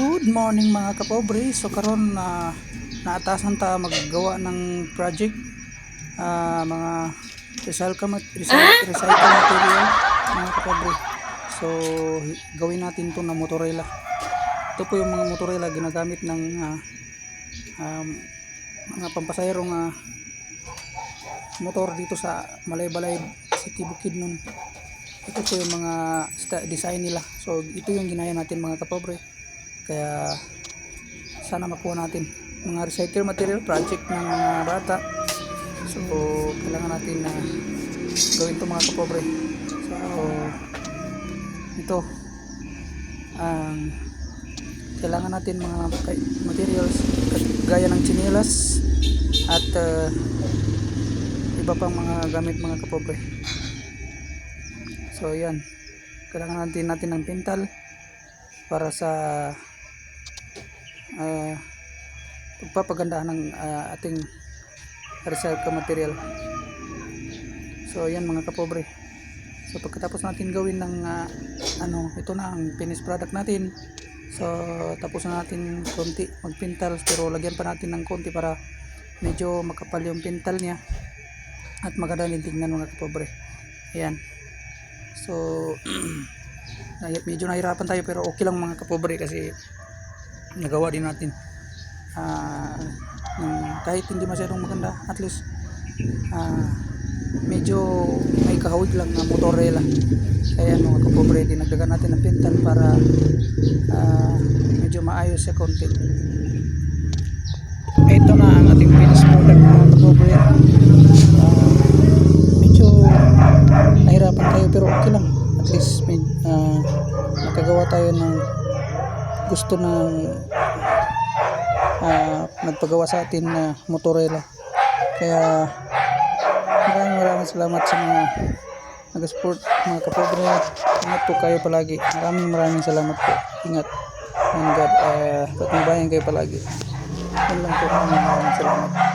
Good morning mga kapobre. So karon na naatasan ta maggawa ng project ah, mga recycle mat- recycle, recycle material mga kapobre. So gawin natin 'to na motorela. Ito po yung mga motorela ginagamit ng ah, um, mga pampasayarong ah, motor dito sa Malaybalay City Bukidnon. Ito po yung mga design nila. So ito yung ginaya natin mga kapobre. Kaya sana makuha natin mga recycle material project ng mga bata. So kailangan natin na gawin to mga kapobre. So ito ang kailangan natin mga materials gaya ng chinelas at uh, iba pang mga gamit mga kapobre. So yan. Kailangan natin natin ng pintal para sa uh, pagpapaganda ng ah, ating recycle material. So yan mga kapobre. So pagkatapos natin gawin ng ah, ano, ito na ang finished product natin. So tapos na natin konti magpintal pero lagyan pa natin ng konti para medyo makapal yung pintal niya at maganda din tingnan mga kapobre. Ayan. So medyo nahirapan tayo pero okay lang mga kapobre kasi nagawa din natin. Ng- kahit hindi masyadong maganda at least ah, medyo may kahawig lang na motorela. Kaya mga kapobre dinagdagan natin ng pintal para ah, medyo maayos siya konti. Ito na ang ating finished product mga kapobre. Ah, medyo nahirapan tayo pero okay lang. At least ah, nakagawa tayo ng gusto ng ah, nagpagawa sa atin na motorela. Kaya maraming maraming salamat sa mga nag-support mga kapobre. Ingat po kayo palagi. Maraming maraming salamat po. Ingat. And God, uh, patnubayan kayo palagi. Yun lang po. Maraming maraming salamat.